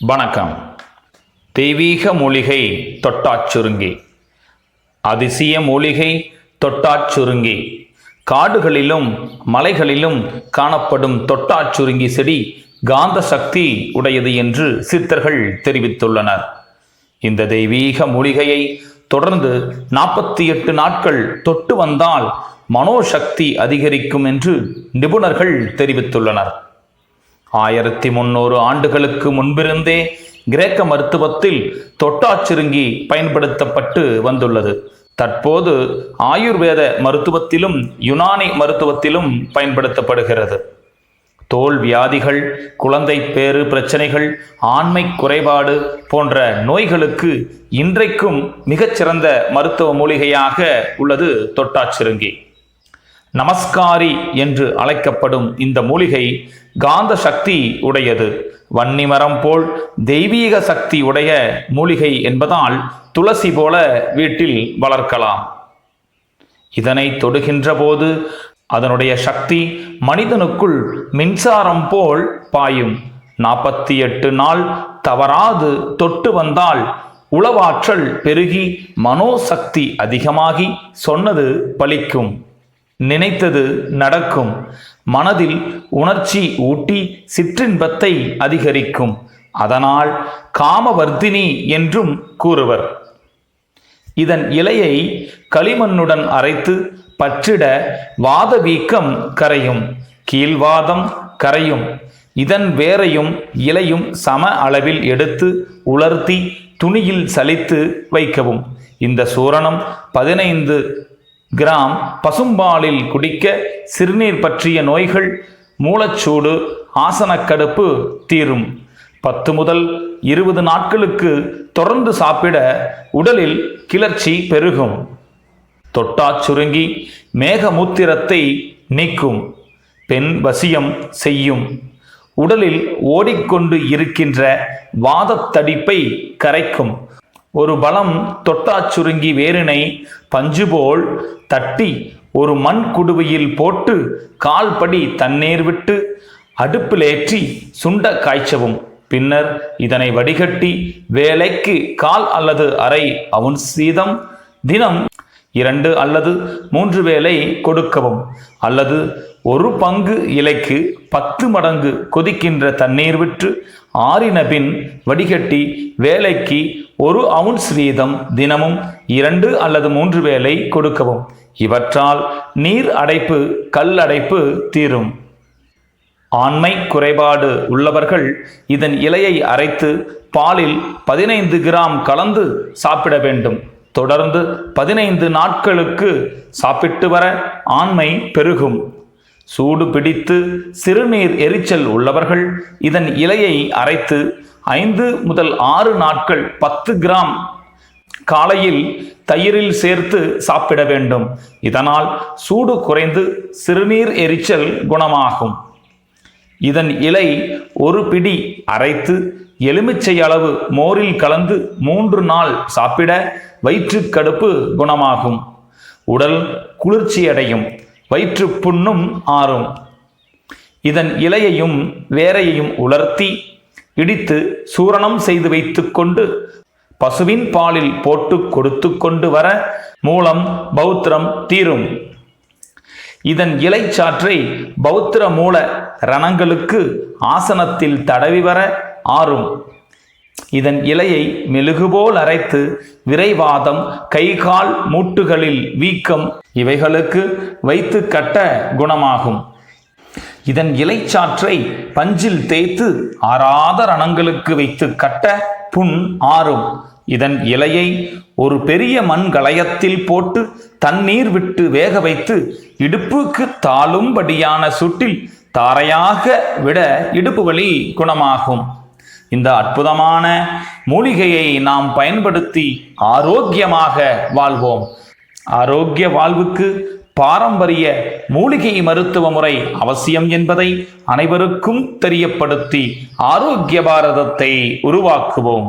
வணக்கம். தெய்வீக மூலிகை தொட்டாச்சுருங்கி அதிசய மூலிகை தொட்டாச்சுருங்கி காடுகளிலும் மலைகளிலும் காணப்படும் தொட்டாச்சுருங்கி செடி காந்த சக்தி உடையது என்று சித்தர்கள் தெரிவித்துள்ளனர். இந்த தெய்வீக மூலிகையை தொடர்ந்து நாற்பத்தி எட்டு நாட்கள் தொட்டு வந்தால் மனோசக்தி அதிகரிக்கும் என்று நிபுணர்கள் தெரிவித்துள்ளனர். ஆயிரத்தி முன்னூறு ஆண்டுகளுக்கு முன்பிருந்தே கிரேக்க மருத்துவத்தில் தொட்டாச்சுருங்கி பயன்படுத்தப்பட்டு வந்துள்ளது. தற்போது ஆயுர்வேத மருத்துவத்திலும் யுனானி மருத்துவத்திலும் பயன்படுத்தப்படுகிறது. தோல் வியாதிகள் குழந்தை பேறு பிரச்சனைகள் ஆண்மை குறைபாடு போன்ற நோய்களுக்கு இன்றைக்கும் மிகச்சிறந்த மருத்துவ மூலிகையாக உள்ளது தொட்டாச்சிருங்கி. நமஸ்காரி என்று அழைக்கப்படும் இந்த மூலிகை காந்த சக்தி உடையது. வன்னிமரம் போல் தெய்வீக சக்தி உடைய மூலிகை என்பதால் துளசி போல வீட்டில் வளர்க்கலாம். இதனை தொடுகின்ற போது அதனுடைய சக்தி மனிதனுக்குள் மின்சாரம் போல் பாயும். நாற்பத்தி எட்டு நாள் தவறாது தொட்டு வந்தால் உளவாற்றல் பெருகி மனோசக்தி அதிகமாகி சொன்னது பலிக்கும். நினைத்தது நடக்கும். மனதில் உணர்ச்சி ஊட்டி சிற்றின்பத்தை அதிகரிக்கும். அதனால் காமவர்த்தினி என்றும் கூறுவர். இதன் இலையை களிமண்ணுடன் அரைத்து பற்றிட வாத வீக்கம் கரையும். கீழ்வாதம் கரையும். இதன் வேரையும் இலையும் சம அளவில் எடுத்து உலர்த்தி துணியில் சலித்து வைக்கவும். இந்த சூரணம் பதினைந்து கிராம் பசும்பாலில் குடிக்க சிறுநீர் பற்றிய நோய்கள் மூலச்சூடு ஆசனக்கடுப்பு தீரும். பத்து முதல் இருபது நாட்களுக்கு தொடர்ந்து சாப்பிட உடலில் கிளர்ச்சி பெருகும். தொட்டாச் சுருங்கி மேகமூத்திரத்தை நீக்கும். பெண் வசியம் செய்யும். உடலில் ஓடிக்கொண்டு இருக்கின்ற வாதத்தடிப்பை கரைக்கும். ஒரு பலம் தொட்டாச்சுருங்கி வேரினை பஞ்சு போல் தட்டி ஒரு மண் குடுவையில் போட்டு கால்படி தண்ணீர் விட்டு அடுப்பிலேற்றி சுண்ட காய்ச்சவும். பின்னர் இதனை வடிகட்டி வேலைக்கு கால் அல்லது அரை அவுன் சீதம் தினம் இரண்டு அல்லது மூன்று வேலை கொடுக்கவும். அல்லது ஒரு பங்கு இலைக்கு பத்து மடங்கு கொதிக்கின்ற தண்ணீர் விற்று ஆறின பின் வடிகட்டி வேலைக்கு ஒரு அவுன்ஸ் வீதம் தினமும் இரண்டு அல்லது மூன்று வேலை கொடுக்கவும். இவற்றால் நீர் அடைப்பு கல் அடைப்பு தீரும். ஆண்மை குறைபாடு உள்ளவர்கள் இதன் இலையை அரைத்து பாலில் பதினைந்து கிராம் கலந்து சாப்பிட வேண்டும். தொடர்ந்து பதினைந்து நாட்களுக்கு சாப்பிட்டு வர ஆண்மை பெருகும். சூடு பிடித்து சிறுநீர் எரிச்சல் உள்ளவர்கள் இதன் இலையை அரைத்து ஐந்து முதல் ஆறு நாட்கள் பத்து கிராம் காலையில் தயிரில் சேர்த்து சாப்பிட வேண்டும். இதனால் சூடு குறைந்து சிறுநீர் எரிச்சல் குணமாகும். இதன் இலை ஒரு பிடி அரைத்து எலுமிச்சை அளவு மோரில் கலந்து மூன்று நாள் சாப்பிட வயிற்றுக் கடுப்பு குணமாகும். உடல் குளிர்ச்சியடையும் வயிற்று புண்ணும் ஆறும். இதன் இலையையும் வேரையையும் உலர்த்தி இடித்து சூரணம் செய்து வைத்துக்கொண்டு பசுவின் பாலில் போட்டு கொடுத்து கொண்டு வர மூலம் பௌத்திரம் தீரும். இதன் இலைச்சாற்றை பௌத்திர மூல ரணங்களுக்கு ஆசனத்தில் தடவி வர ஆறும். இதன் இலையை மெழுகுபோல் அரைத்து விரைவாதம் கைகால் மூட்டுகளில் வீக்கம் இவைகளுக்கு வைத்து கட்ட குணமாகும். இதன் இலைச்சாற்றை பஞ்சில் தேய்த்து ஆறாத ரணங்களுக்கு வைத்து கட்ட புண் ஆறும். இதன் இலையை ஒரு பெரிய மண் களையத்தில் போட்டு தண்ணீர் விட்டு வேக வைத்து இடுப்புக்கு தாளும்படியான சுட்டில் தாரையாக விட இடுப்பு வலி குணமாகும். இந்த அற்புதமான மூலிகையை நாம் பயன்படுத்தி ஆரோக்கியமாக வாழ்வோம். ஆரோக்கிய வாழ்வுக்கு பாரம்பரிய மூலிகை மருத்துவ முறை அவசியம் என்பதை அனைவருக்கும் தெரியப்படுத்தி ஆரோக்கிய பாரதத்தை உருவாக்குவோம்.